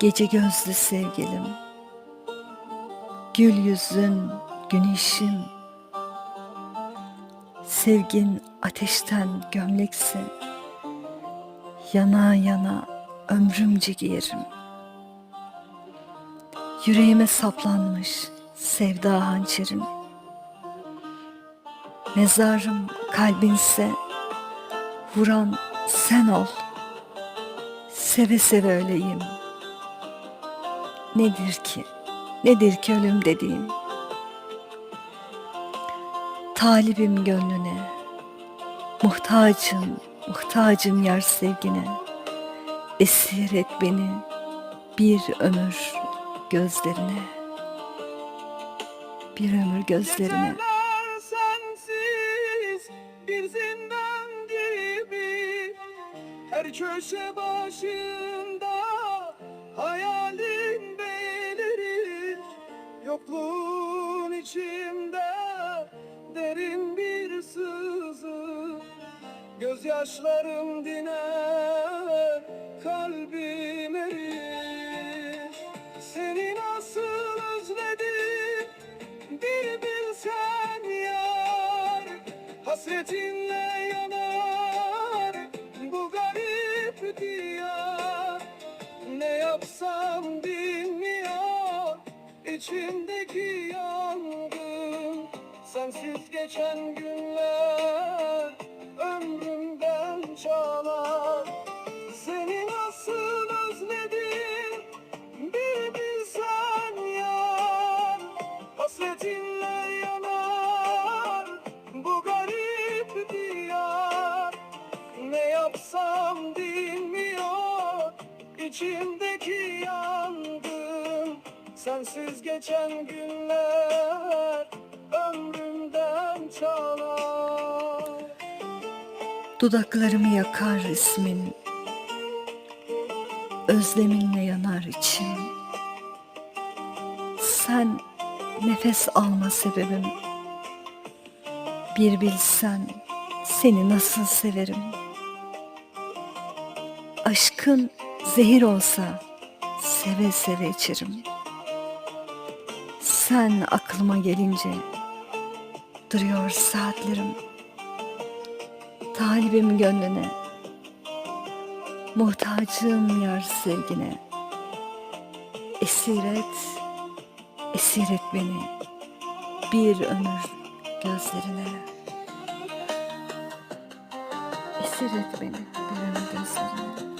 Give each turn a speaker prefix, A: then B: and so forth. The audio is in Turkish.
A: Gece gözlü sevgilim. Gül yüzün güneşim. Sevgin ateşten gömleksi Yana yana ömrümce giyerim Yüreğime saplanmış sevda hançerim. Mezarım kalbinse Vuran sen ol. Seve seve öleyim Nedir ki, nedir ki ölüm dediğim? Talibim gönlüne Muhtacım, muhtacım yar sevgine Esir et beni bir ömür gözlerine. Bir ömür gözlerine.
B: Her köşe başında hayalin Yokluğun içimde derin bir sızı. Gözyaşlarım diner kalbim erir Seni nasıl özledim? Bir bilsen yar Hasretinle içimdeki yangın. Sensiz geçen günler ömrümden çalar. Seni nasıl özledim bir bilsen yar. Hasretinle yanar bu garip diyar. Ne yapsam dinmiyor yangın Sensiz geçen günler ömrümden çalar.
A: Dudaklarımı yakar ismin Özleminle yanar içim Sen nefes alma sebebim. Bir bilsen seni nasıl severim. Aşkın zehir olsa seve seve içerim Sen aklıma gelince duruyor saatlerim. Talibim gönlüne Muhtacım yar sevgine. Esir et, esir et beni Bir ömür gözlerine. Esir et beni bir ömür gözlerine